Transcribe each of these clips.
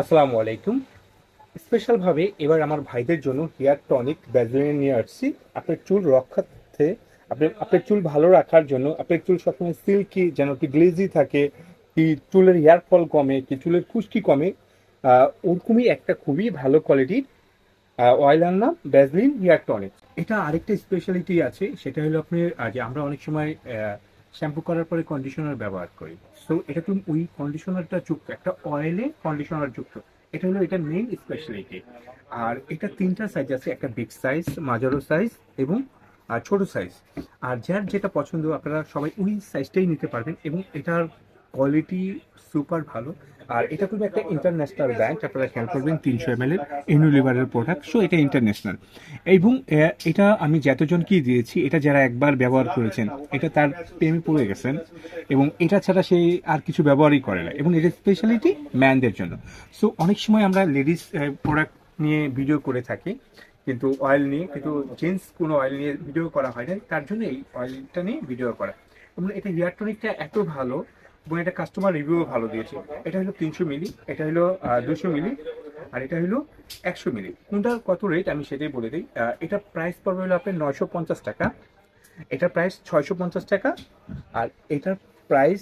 আসসালামু আলাইকুম। স্পেশালভাবে এবার আমার ভাইদের জন্য হেয়ার টনিক ব্যাজলিনে নিয়ে আসছি আপনার চুল রক্ষার্থে আপনার আপনার চুল ভালো রাখার জন্য, আপনার চুল সবসময় সিল্কি যেন কি গ্লেজি থাকে, কি চুলের হেয়ার ফল কমে, কি চুলের খুশকি কমে ওরকমই একটা খুবই ভালো কোয়ালিটির অয়েল আর নাম ব্যাজলিন হেয়ার টনিক এটা আরেকটা স্পেশালিটি আছে, সেটা হলো আপনি যে আমরা অনেক সময় শ্যাম্পু করার পরে কন্ডিশনার ব্যবহার করি। সো এটা তুমি ওই কন্ডিশনারটা যুক্ত, একটা অয়েলে কন্ডিশনার যুক্ত। এটা হলো এটা মেইন স্পেশালিটি আর এটা তিনটা সাইজ আছে, একটা বিগ সাইজ মাঝারো সাইজ এবং আর ছোট সাইজ আর যার যেটা পছন্দ, আপনারা সবাই ওই সাইজটাই নিতে পারবেন এবং এটার কোয়ালিটি সুপার ভালো। আর এটা কিন্তু একটা ইন্টারন্যাশনাল ব্র্যান্ড আপনারা খেয়াল করবেন, তিনশো এম এল এর ইউনিলিভারের প্রোডাক্ট সো এটা ইন্টারন্যাশনাল এবং এটা আমি যতজনকে দিয়েছি, এটা যারা একবার ব্যবহার করেছেন, এটা তার প্রেমে পড়ে গেছেন, এবং এটা ছাড়া সে আর কিছু ব্যবহারই করে না, এবং এটা স্পেশালিটি ম্যানদের জন্য। সো অনেক সময় আমরা লেডিস প্রোডাক্ট নিয়ে ভিডিও করে থাকি, কিন্তু অয়েল নিয়ে, কিন্তু জেন্টস কোনো অয়েল নিয়ে ভিডিও করা হয় না তার জন্য এই অয়েলটা নিয়ে ভিডিও করা। এবং এটা হেয়ার টনিকটা এত ভালো এবং এটা কাস্টমার রিভিউ ভালো দিয়েছে। এটা হলো তিনশো মিলি, এটা হলো দুশো মিলি, আর এটা হলো একশো মিলি। কোনটার কত রেট আমি সেটাই বলে দিই। এটা প্রাইস পড়বে হলো আপনার নয়শো পঞ্চাশ টাকা। এটার প্রাইস ছয়শো পঞ্চাশ টাকা, আর এটার প্রাইস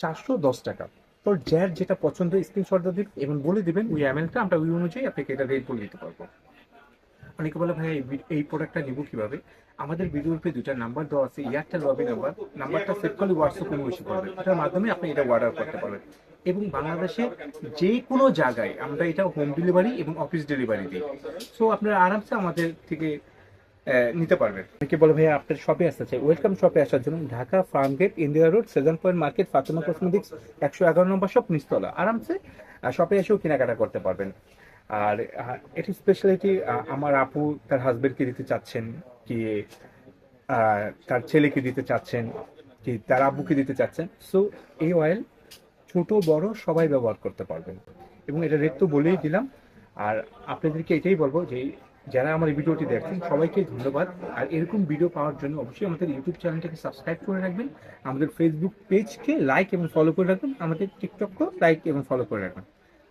চারশো দশ টাকা। তো যার যেটা পছন্দ স্ক্রিনশট দিন এবং বলে দিবেন, ওই অ্যামেলটা আমরা ওই অনুযায়ী আপনাকে এটা রেট বলে দিতে পারব। অনেকে বলে, ভাই, এই প্রোডাক্টটা নিব কীভাবে? আমাদের ভিডিওর উপরে দুটা নাম্বার দেওয়া আছে এয়ারটেল লবি নাম্বার নাম্বারটা সেভ করলে হোয়াটসঅ্যাপে মেসেজ করবে। এটার মাধ্যমে আপনি এটা অর্ডার করতে পারবেন। এবং বাংলাদেশের যে কোনো জায়গায় আমরা এটা হোম ডেলিভারি এবং অফিস ডেলিভারি দিই। সো আপনারা আরামসে আমাদের থেকে নিতে পারবেন। অনেকে বলে, ভাই, আপনার শপে আসতে চাই। ওয়েলকাম শপে আসার জন্য Dhaka farm gate India road seven point market Fatema cosmetics একশো এগারো নম্বর শপ নিস্তলা আরামসে শপে এসেও কেনাকাটা করতে পারবেন। আর এটি স্পেশালিটি আমার আপু তার হাজবেন্ডকে দিতে চাচ্ছেন, কি তার ছেলেকে দিতে চাচ্ছেন, কি, তার আব্বুকে দিতে চাচ্ছেন। সো এই অয়েল ছোট, বড় সবাই ব্যবহার করতে পারবেন। এবং এটা রেট তো বলেই দিলাম। আর আপনাদেরকে এটাই বলব যে, যারা আমার এই ভিডিওটি দেখছেন, সবাইকে ধন্যবাদ। আর এরকম ভিডিও পাওয়ার জন্য অবশ্যই আমাদের ইউটিউব চ্যানেলটাকে সাবস্ক্রাইব করে রাখবেন। আমাদের ফেসবুক পেজকে লাইক এবং ফলো করে রাখবেন। আমাদের টিকটককেও লাইক এবং ফলো করে রাখবেন।